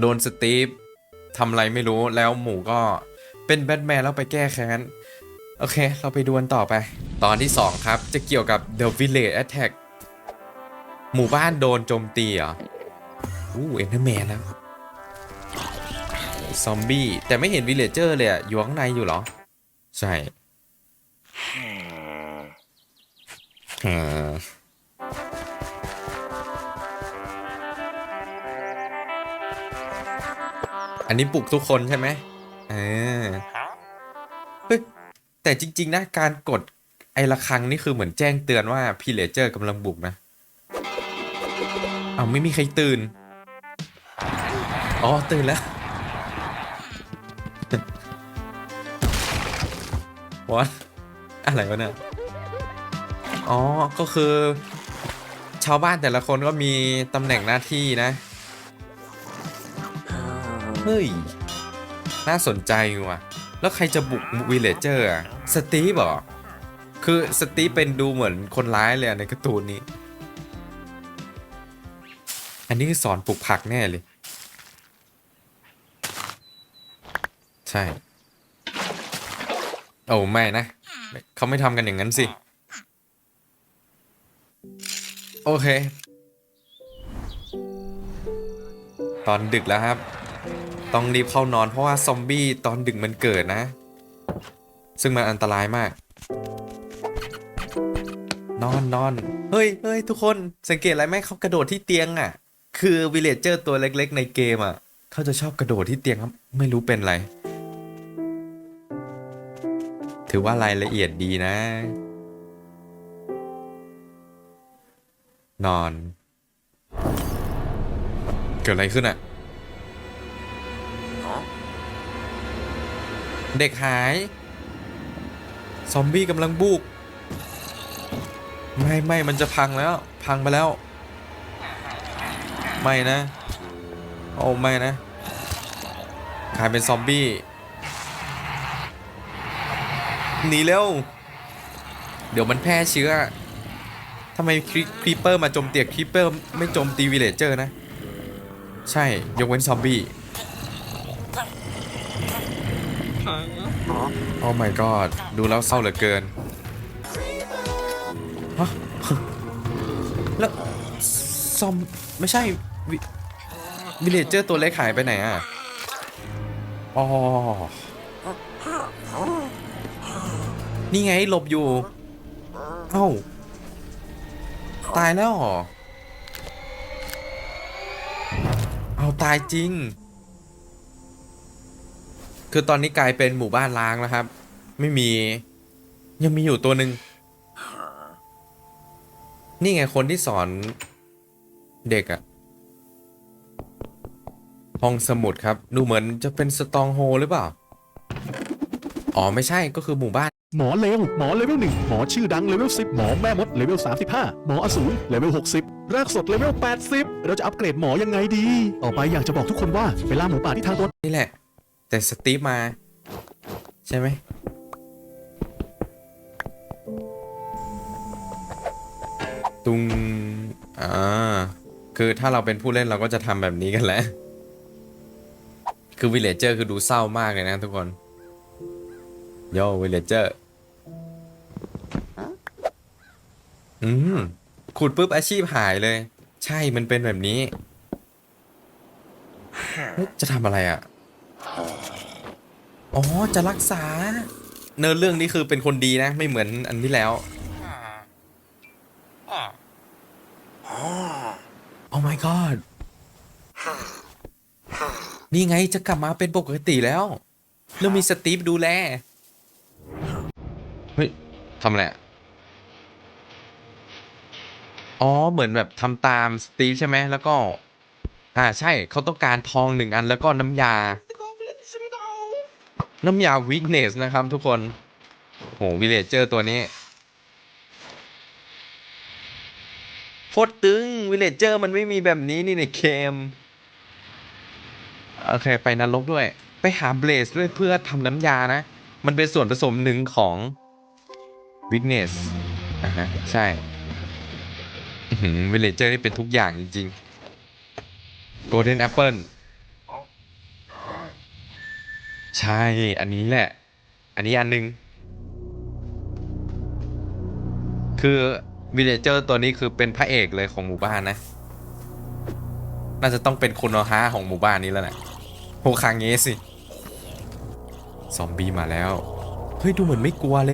โดนสตีฟทำอะไรไม่รู้แล้วหมูก็เป็นแบทแมนแล้วไปแก้แค้นโอเค เราไปดวลต่อไป ตอนที่ 2 ครับ จะเกี่ยวกับ The Village Attack หมู่บ้านโดนโจมตีเหรออู้เอ็นเดอร์แมนแล้วซอมบี้ แต่ไม่เห็นวิลเลเจอร์เลยอะอยู่ข้างในอยู่เหรอ ใช่อื อันนี้ปลุกทุกคนใช่ไหมเออเฮ้ยแต่จริง ๆ นะ การกดไอ้ระฆังนี่คือเหมือนแจ้งเตือนว่าพีเลเจอร์กำลังบุกนะเอาไม่มีใครตื่น อ๋อ ตื่นแล้ววะอะไรวะเนี่ย อ๋อ ก็คือ ชาวบ้านแต่ละคนก็มีตำแหน่งหน้าที่นะ เฮ้ย น่าสนใจว่ะ แล้วใครจะบุกวิลเลเจอร์อะสตีฟเหรอ คือสตีฟเป็นดูเหมือนคนร้ายเลยในการ์ตูนนี้ อันนี้คือสอนปลูกผักแน่เลย ใช่ โอ้ไม่นะ เขาไม่ทำกันอย่างนั้นสิ โอเค ตอนดึกแล้วครับ ต้องรีบเข้านอนเพราะว่าซอมบี้ตอนดึกมันเกิดนะ ซึ่งมันอันตรายมาก นอนนอนเฮ้ยเฮ้ยทุกคนสังเกตอะไรไหมเขากระโดดที่เตียงอะ คือวิลเลจเจอร์ตัวเล็ก ๆ ในเกมอะเขาจะชอบกระโดดที่เตียงครับไม่รู้เป็นไรถือว่ารายละเอียดดีนะ นอน เกิดอะไรขึ้นอะ เด็กหาย ซอมบี้กำลังบุก ไม่ไม่มันจะพังแล้ว พังไปแล้ว ไม่นะ โอ้ไม่นะกลายเป็นซอมบี้หนีเร็ว เดี๋ยวมันแพร่เชื้อทำไมครีปเปอร์มาโจมตีครีปเปอร์ไม่โจมตีวิลเลจเจอร์นะ ใช่ ยกเว้นซอมบี้ โอ้ my god ดูแล้วเศร้าเหลือเกินฮะแล้วซอมไม่ใช่วิวิลเลจเจอร์ตัวเล็กหายไปไหนอะอ๋อนี่ไงหลบอยู่ เอ้า ตายแล้วเหรอ เอาตายจริง คือตอนนี้กลายเป็นหมู่บ้านล้างแล้วครับ ไม่มี ยังมีอยู่ตัวหนึ่งนี่ไงคนที่สอนเด็กอะห้องสมุดครับ ดูเหมือนจะเป็นสตองโฮหรือเปล่า อ๋อ ไม่ใช่ก็คือหมู่บ้าน หมอเลวหมอเลเวลหนึ่งหมอชื่อดังเลเวล10หมอแม่มดเลเวล35หมออสูรเลเวล60รากสดเลเวล80เราจะอัปเกรดหมอยังไงดี ต่อไปอยากจะบอกทุกคนว่าเวลาหมูป่าที่ทางตัวนี่แหละ แต่สตีฟมา ใช่ไหมตุงอ่าคือถ้าเราเป็นผู้เล่นเราก็จะทำแบบนี้กันแหละ คือวิลเลเจอร์คือดูเศร้ามากเลยนะทุกคน โย่วิลเลเจอร์ อืม ขุดปุ๊บอาชีพหายเลย ใช่มันเป็นแบบนี้ จะทำอะไรอะ อ๋อ จะรักษา เนื้อเรื่องนี้คือเป็นคนดีนะ ไม่เหมือนอันที่แล้วโอ้ my god นี่ไงจะกลับมาเป็นปกติแล้วแล้วมีสตีฟดูแล เฮ้ยทำอะไรอะอ๋อ เหมือนแบบทำตามสตีฟใช่ไหม แล้วก็ อ่า ใช่ เขาต้องการทองหนึ่งอันแล้วก็น้ำยา น้ำยาวิกเนสนะครับทุกคน โหวิเลเจอร์ตัวนี้โคตรตึงวิเลเจอร์มันไม่มีแบบนี้นี่ในเกม โอเค ไปนรกด้วย ไปหาเบลสด้วยเพื่อทำน้ำยานะ มันเป็นส่วนผสมหนึ่งของวิกเนสอะฮะ ใช่วิเลเจอร์นี่เป็นทุกอย่างจริงๆ Golden Apple ใช่ อันนี้แหละ อันนี้อันหนึง คือวิลเลเจอร์ตัวนี้คือเป็นพระเอกเลยของหมู่บ้านนะ น่าจะต้องเป็นคนโนฮาของหมู่บ้านนี้แล้วแหละโฮคางเงะสิ ซอมบี้มาแล้ว เฮ้ย ดูเหมือนไม่กลัวเลย